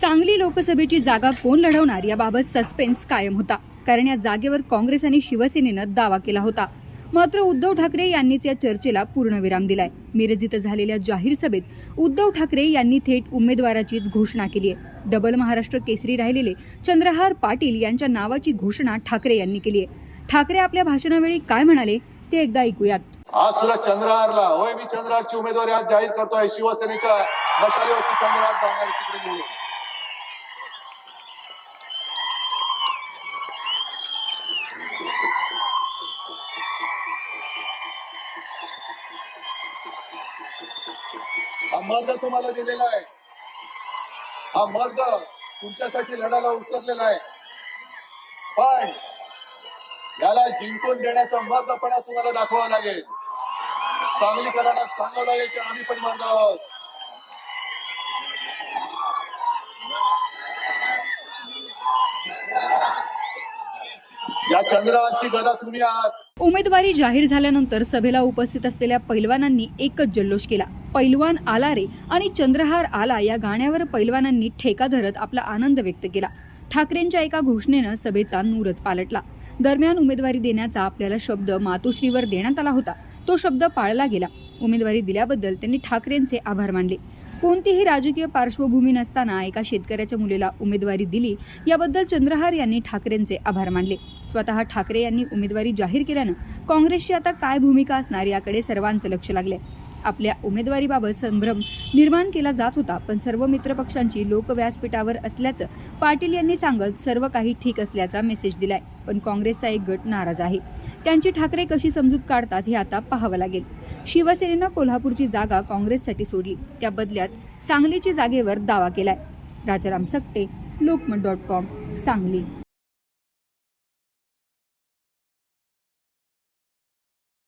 सांगली लोकसभेची जागा कोण लढवणार याबाबत सस्पेन्स कायम होता. कारण या जागेवर काँग्रेस आणि शिवसेनेनं दावा केला होता. मात्र उद्धव ठाकरे यांनीच या चर्चेला पूर्णविराम दिलाय. मिरज इथं झालेल्या जाहीर सभेत उद्धव ठाकरे यांनी थेट उमेदवाराचीच घोषणा केली आहे डबल महाराष्ट्र केसरी राहिलेले चंद्रहार पाटील यांच्या नावाची घोषणा ठाकरे यांनी केली आहे ठाकरे आपल्या भाषणावेळी काय म्हणाले ते एकदा ऐकूयात. आज सुद्धा चंद्रहारला होय मी चंद्रहारची उमेदवारी आज जाहीर करतोय. शिवसेनेच्या मशालीवरती चंद्रहार जाणार तिकडे हा मर्द तुम्हाला दिलेला आहे. हा मर्द तुमच्यासाठी लढायला उतरलेला आहे. पण याला जिंकून देण्याचा मर्दपणा तुम्हाला दाखवावा लागेल. सांगलीकरांना सांगावं लागेल की आम्ही पण मर्द आहोत. या चंद्राची गदा तुम्ही आहात. उमेदवारी जाहीर झाल्यानंतर सभेला उपस्थित असलेल्या पैलवानांनी एकच जल्लोष केला. पैलवान आला रे आणि चंद्रहार आला या गाण्यावर पैलवानांनी ठेका धरत आपला आनंद व्यक्त केला. ठाकरेंच्या एका घोषणेनं सभेचा नूरच पालटला. दरम्यान उमेदवारी देण्याचा आपल्याला शब्द मातोश्रीवर देण्यात आला होता. तो शब्द पाळला गेला. उमेदवारी दिल्याबद्दल त्यांनी ठाकरेंचे आभार मानले. कोणतीही राजकीय पार्श्वभूमी नसताना एका शेतकऱ्याच्या मुलीला उमेदवारी दिली याबद्दल चंद्रहार यांनी ठाकरेंचे आभार मानले. स्वतः ठाकरे यांनी उमेदवारी जाहीर केल्यानं काँग्रेसची आता काय भूमिका असणार याकडे सर्वांचं लक्ष लागले आपल्या उमेदवारीबाबत संभ्रम निर्माण केला जात होता पण सर्व मित्रपक्षांची लोकव्यासपीठावर असल्याचं पाटील यांनी सांगत सर्व काही ठीक असल्याचा मेसेज दिलाय. पण काँग्रेसचा एक गट नाराज आहे. त्यांची ठाकरे कशी समजूत काढतात हे आता पाहावं लागेल. शिवसेनेनं कोल्हापूरची जागा काँग्रेससाठी सोडली. त्या बदल्यात सांगलीची जागेवर दावा केलाय. Rajaram Sakate Lokmat dot com Sangli.